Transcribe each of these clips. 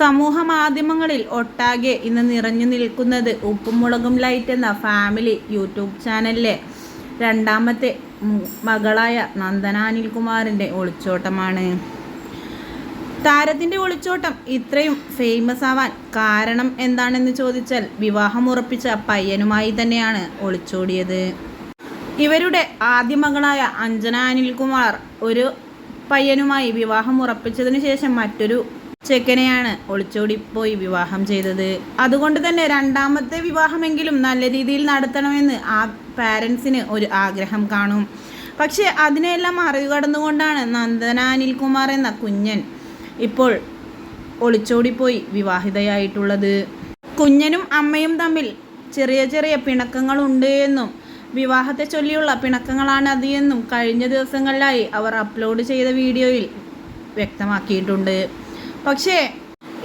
സമൂഹ മാധ്യമങ്ങളിൽ ഒട്ടാകെ ഇന്ന് നിറഞ്ഞു നിൽക്കുന്നത് ഉപ്പും മുളകും ലൈറ്റ് എന്ന ഫാമിലി യൂട്യൂബ് ചാനലിലെ രണ്ടാമത്തെ മകളായ നന്ദന അനിൽകുമാറിന്റെ ഒളിച്ചോട്ടമാണ്. താരത്തിന്റെ ഒളിച്ചോട്ടം ഇത്രയും ഫേമസ് ആവാൻ കാരണം എന്താണെന്ന് ചോദിച്ചാൽ വിവാഹം ഉറപ്പിച്ച പയ്യനുമായി തന്നെയാണ് ഒളിച്ചോടിയത്. ഇവരുടെ ആദ്യ മകളായ അഞ്ജന അനിൽകുമാർ ഒരു പയ്യനുമായി വിവാഹം ഉറപ്പിച്ചതിന് ശേഷം മറ്റൊരു ചെക്കനെയാണ് ഒളിച്ചോടിപ്പോയി വിവാഹം ചെയ്തത്. അതുകൊണ്ട് തന്നെ രണ്ടാമത്തെ വിവാഹമെങ്കിലും നല്ല രീതിയിൽ നടത്തണമെന്ന് ആ പാരൻസിന് ഒരു ആഗ്രഹം കാണും. പക്ഷേ അതിനെല്ലാം മറികടന്നുകൊണ്ടാണ് നന്ദന അനിൽകുമാർ എന്ന കുഞ്ഞൻ ഇപ്പോൾ ഒളിച്ചോടിപ്പോയി വിവാഹിതയായിട്ടുള്ളത്. കുഞ്ഞനും അമ്മയും തമ്മിൽ ചെറിയ ചെറിയ പിണക്കങ്ങളുണ്ട് എന്നും വിവാഹത്തെ ചൊല്ലിയുള്ള പിണക്കങ്ങളാണ് അത് എന്നും കഴിഞ്ഞ ദിവസങ്ങളിലായി അവർ അപ്ലോഡ് ചെയ്ത വീഡിയോയിൽ വ്യക്തമാക്കിയിട്ടുണ്ട്. പക്ഷേ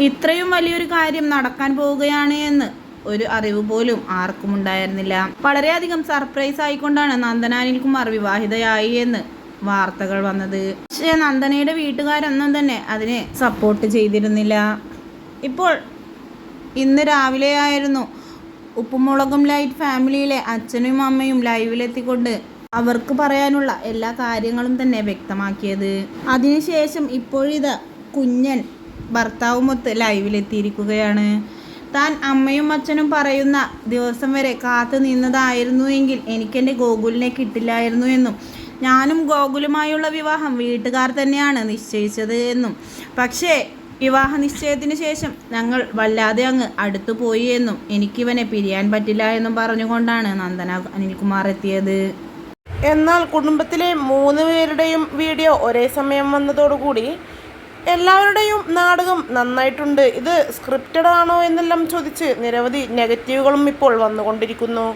ഇത്രയും വലിയൊരു കാര്യം നടക്കാൻ പോവുകയാണ് എന്ന് ഒരു അറിവ് പോലും ആർക്കും ഉണ്ടായിരുന്നില്ല. വളരെയധികം സർപ്രൈസ് ആയിക്കൊണ്ടാണ് നന്ദന അനിൽകുമാർ വിവാഹിതയായി എന്ന് വാർത്തകൾ വന്നത്. പക്ഷേ നന്ദനയുടെ വീട്ടുകാരൊന്നും തന്നെ അതിനെ സപ്പോർട്ട് ചെയ്തിരുന്നില്ല. ഇപ്പോൾ ഇന്ന് രാവിലെ ആയിരുന്നു ഉപ്പുമുളകും ലൈറ്റ് ഫാമിലിയിലെ അച്ഛനും അമ്മയും ലൈവിലെത്തിക്കൊണ്ട് അവർക്ക് പറയാനുള്ള എല്ലാ കാര്യങ്ങളും തന്നെ വ്യക്തമാക്കിയത്. അതിനുശേഷം ഇപ്പോഴിത കുഞ്ഞൻ ഭർത്താവുമൊത്ത് ലൈവിലെത്തിയിരിക്കുകയാണ്. താൻ അമ്മയും അച്ഛനും പറയുന്ന ദിവസം വരെ കാത്തു നിന്നതായിരുന്നു എങ്കിൽ എനിക്കെന്റെ ഗോകുലിനെ കിട്ടില്ലായിരുന്നു എന്നും ഞാനും ഗോകുലുമായുള്ള വിവാഹം വീട്ടുകാർ തന്നെയാണ് നിശ്ചയിച്ചത് എന്നും. പക്ഷേ വിവാഹ നിശ്ചയത്തിന് ശേഷം ഞങ്ങൾ വല്ലാതെ അങ്ങ് അടുത്തു പോയി എന്നും എനിക്കിവനെ പിരിയാൻ പറ്റില്ല എന്നും പറഞ്ഞുകൊണ്ടാണ് നന്ദന അനിൽകുമാർ എത്തിയത്. എന്നാൽ കുടുംബത്തിലെ മൂന്ന് പേരുടെയും വീഡിയോ ഒരേ സമയം വന്നതോടുകൂടി എല്ലാവരുടെയും നാടകം നന്നായിട്ടുണ്ട്. ഇത് സ്ക്രിപ്റ്റഡ് ആണോ എന്നെല്ലാം ചോദിച്ച് നിരവധി നെഗറ്റീവുകളും ഇപ്പോൾ വന്നുകൊണ്ടിരിക്കുന്നു.